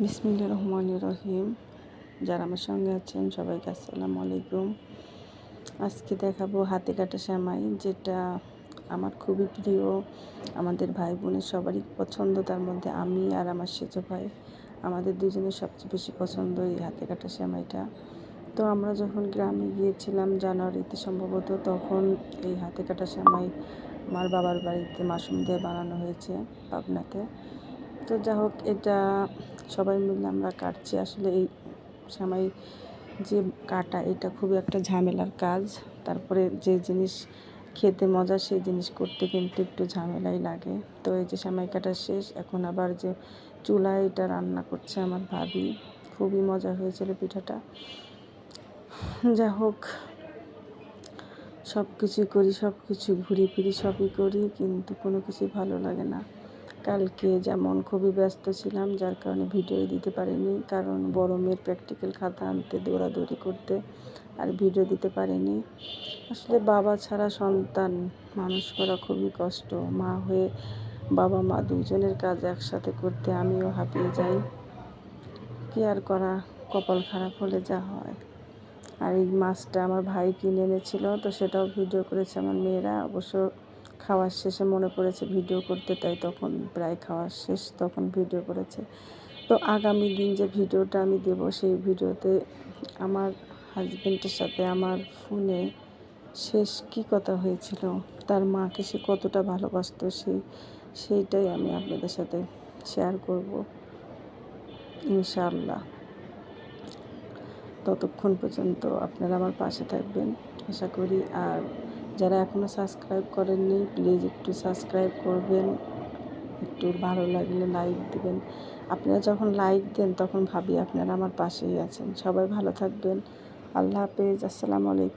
বিসমিল্লা রহমান রহিম। যারা আমার সঙ্গে আছেন, সবাইকে আসসালামু আলাইকুম। আজকে দেখাবো হাতে কাটা সেমাই, যেটা আমার খুবই প্রিয়। আমাদের ভাই বোনের সবারই পছন্দ, তার মধ্যে আমি আর আমার সেজো ভাই। আমাদের দুজনের সবচেয়ে বেশি পছন্দ এই হাতে কাটা সেমাইটা। তো আমরা যখন গ্রামে গিয়েছিলাম জানুয়ারিতে সম্ভবত, তখন এই হাতে কাটা সেমাই আমার বাবার বাড়িতে মাসুম দিয়ে বানানো হয়েছে পাবনাতে। তো যা হোক এটা সবাই মিলে আমরা কাটছি। আসলে এই সেমাই যে কাটা, এটা খুবই একটা ঝামেলার কাজ। তারপরে যে জিনিস খেতে মজা, সেই জিনিস করতে কিন্তু একটু ঝামেলাই লাগে। তো এই যে সেমাই কাটা শেষ, এখন আবার যে চুলায় এটা রান্না করছে আমার ভাবি। খুবই মজা হয়েছিল পিঠাটা। যা হোক সব কিছুই করি সব কিছু ঘুরি ফিরি সবই করি, কিন্তু কোনো কিছুই ভালো লাগে না। কালকে যেমন খুবই ব্যস্ত ছিলাম, যার কারণে ভিডিও দিতে পারিনি। কারণ বড় মেয়ের প্র্যাকটিক্যাল খাতা আনতে, দৌড়াদৌড়ি করতে আর ভিডিও দিতে পারিনি। আসলে বাবা ছাড়া সন্তান মানুষ করা খুবই কষ্ট। মা হয়ে বাবা, মা দুজনের কাজ একসাথে করতে আমিও হাঁপিয়ে যাই। কি আর করা, কপাল খারাপ হলে যা হয়। আর এই মাছটা আমার ভাই কিনে এনেছিল, তো সেটাও ভিডিও করেছে আমার মেয়েরা। অবশ্য খাওয়ার শেষে মনে পড়েছে ভিডিও করতে, তাই তখন প্রায় খাওয়ার শেষ তখন ভিডিও করেছে। তো আগামী দিন যে ভিডিওটা আমি দেব, সেই ভিডিওতে আমার হাজব্যান্ডের সাথে আমার ফোনে শেষ কী কথা হয়েছিল, তার মাকে সে কতটা ভালোবাসত সেই সেইটাই আমি আপনাদের সাথে শেয়ার করব, ইনশাআল্লাহ। ততক্ষণ পর্যন্ত আপনারা আমার পাশে থাকবেন, আশা করি, আর যারা এখনও সাবস্ক্রাইব করেননি প্লিজ একটু সাবস্ক্রাইব করবেন। একটু ভালো লাগলে লাইক দেবেন। আপনারা যখন লাইক দেন, তখন ভাবি আপনারা আমার পাশেই আছেন। সবাই ভালো থাকবেন। আল্লাহ হাফেজ। আসসালামু আলাইকুম।